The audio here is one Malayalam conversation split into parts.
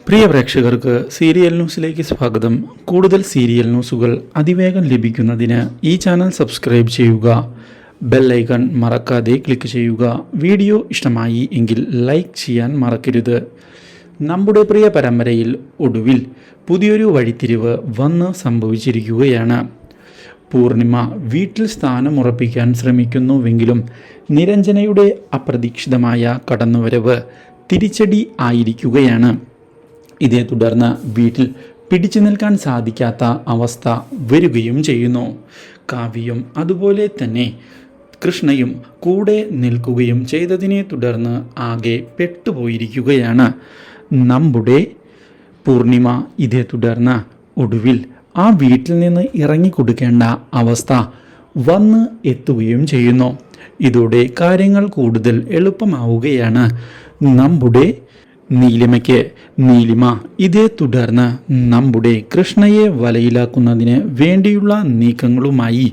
പ്രിയ പ്രേക്ഷകർക്ക് സീരിയൽ ന്യൂസിലേക്ക് സ്വാഗതം. കൂടുതൽ സീരിയൽ ന്യൂസുകൾ അതിവേഗം ലഭിക്കുന്നതിന് ഈ ചാനൽ സബ്സ്ക്രൈബ് ചെയ്യുക. ബെല്ലൈക്കൺ മറക്കാതെ ക്ലിക്ക് ചെയ്യുക. വീഡിയോ ഇഷ്ടമായി എങ്കിൽ ലൈക്ക് ചെയ്യാൻ മറക്കരുത്. നമ്മുടെ പ്രിയ പരമ്പരയിൽ ഒടുവിൽ പുതിയൊരു വഴിത്തിരിവ് വന്ന് സംഭവിച്ചിരിക്കുകയാണ്. പൂർണിമ വീട്ടിൽ സ്ഥാനമുറപ്പിക്കാൻ ശ്രമിക്കുന്നുവെങ്കിലും നിരഞ്ജനയുടെ അപ്രതീക്ഷിതമായ കടന്നുവരവ് തിരിച്ചടി ആയിരിക്കുകയാണ്. ഇതേ തുടർന്ന് വീട്ടിൽ പിടിച്ചു നിൽക്കാൻ സാധിക്കാത്ത അവസ്ഥ വരികയും ചെയ്യുന്നു. കാവ്യയും അതുപോലെ തന്നെ കൃഷ്ണയും കൂടെ നിൽക്കുകയും ചെയ്തതിനെ തുടർന്ന് ആകെ പെട്ടുപോയിരിക്കുകയാണ്. നമ്മുടെ പൂർണിമ ഇതേ തുടർന്ന് ഒടുവിൽ ആ വീട്ടിൽ നിന്ന് ഇറങ്ങിക്കൊടുക്കേണ്ട അവസ്ഥ വന്ന് എത്തുകയും ചെയ്യുന്നു. ഇതോടെ കാര്യങ്ങൾ കൂടുതൽ എളുപ്പമാവുകയാണ്. നമ്മുടെ നീലിമയ്ക്ക് നീലിമ ഇതേ തുടർന്ന് നമ്മുടെ കൃഷ്ണയെ വലയിലാക്കുന്നതിന് വേണ്ടിയുള്ള നീക്കങ്ങളുമായി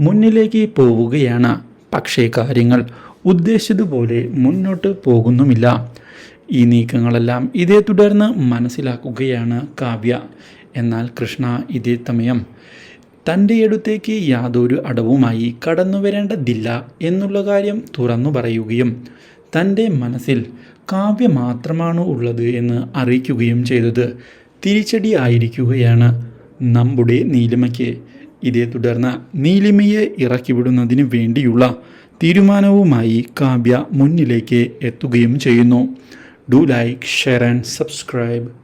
മുന്നിലേക്ക് പോവുകയാണ്. പക്ഷേ കാര്യങ്ങൾ ഉദ്ദേശിച്ചതുപോലെ മുന്നോട്ട് പോകുന്നുമില്ല. ഈ നീക്കങ്ങളെല്ലാം ഇതേ തുടർന്ന് മനസ്സിലാക്കുകയാണ് കാവ്യ. എന്നാൽ കൃഷ്ണ ഇതേ സമയം തന്റെ അടുത്തേക്ക് യാതൊരു അടവുമായി കടന്നു വരേണ്ടതില്ല എന്നുള്ള കാര്യം തുറന്നു പറയുകയും തന്റെ മനസ്സിൽ കാവ്യ മാത്രമാണ് ഉള്ളത് എന്ന് അറിയിക്കുകയും ചെയ്തത്. തിരിച്ചടി ആയിരിക്കുകയാണ് നമ്മുടെ നീലിമയ്ക്ക്. ഇതേ തുടർന്ന് നീലിമയെ ഇറക്കിവിടുന്നതിന് വേണ്ടിയുള്ള തീരുമാനവുമായി കാവ്യ മുന്നിലേക്ക് എത്തുകയും ചെയ്യുന്നു. Do like share and subscribe